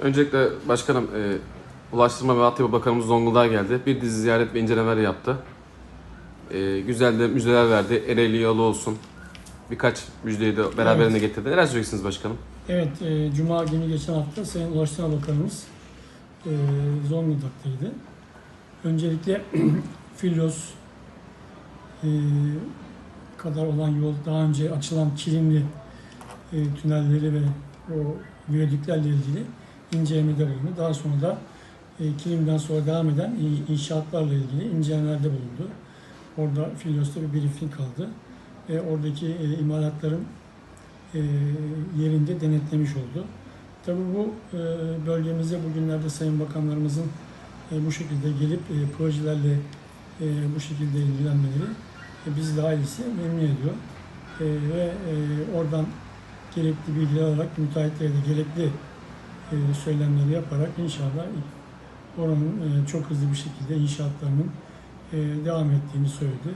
Öncelikle başkanım, e, Ulaştırma ve Altyapı Bakanımız Zonguldak'a geldi. Bir dizi ziyaret ve incelemeler yaptı. E, güzel de müjdeler verdi. Ereğli yolu olsun. Birkaç müjdeyi de beraberinde getirdi. Neler söyleyeceksiniz başkanım? Evet, e, Cuma günü geçen hafta Sayın Ulaştırma Bakanımız e, Zonguldak'taydı. Öncelikle Filos e, kadar olan yol, daha önce açılan kilimli e, tünelleri ve o viyadüklerle ilgili incelemede bulundu. Daha sonra da e, kilimden sonra devam eden inşaatlarla ilgili incelemelerde bulundu. Orada Filyos'ta bir briefing kaldı. Ve oradaki e, imalatların e, yerinde denetlemiş oldu. Tabii bu e, bölgemizde bugünlerde Sayın Bakanlarımızın e, bu şekilde gelip e, projelerle e, bu şekilde ilgilenmeleri e, bizi de ailesi memnun ediyor. E, ve e, oradan gerekli bilgiler alarak müteahhitlere de gerekli e, söylemleri yaparak inşallah oranın e, çok hızlı bir şekilde inşaatlarının e, devam ettiğini söyledi.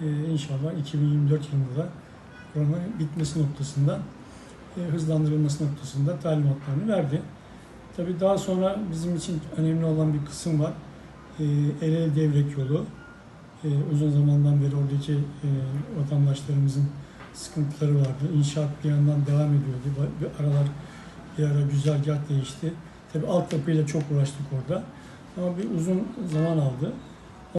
E, inşallah 2024 yılında da oranın bitmesi noktasında, e, hızlandırılması noktasında talimatlarını verdi. Tabii daha sonra bizim için önemli olan bir kısım var. E, Ereğli Devrek yolu. E, uzun zamandan beri oradaki e, vatandaşlarımızın sıkıntıları vardı. İnşaat bir yandan devam ediyordu. Bir aralar bir ara güzergah değişti. Tabii altyapıyla çok uğraştık orada. Ama bir uzun zaman aldı.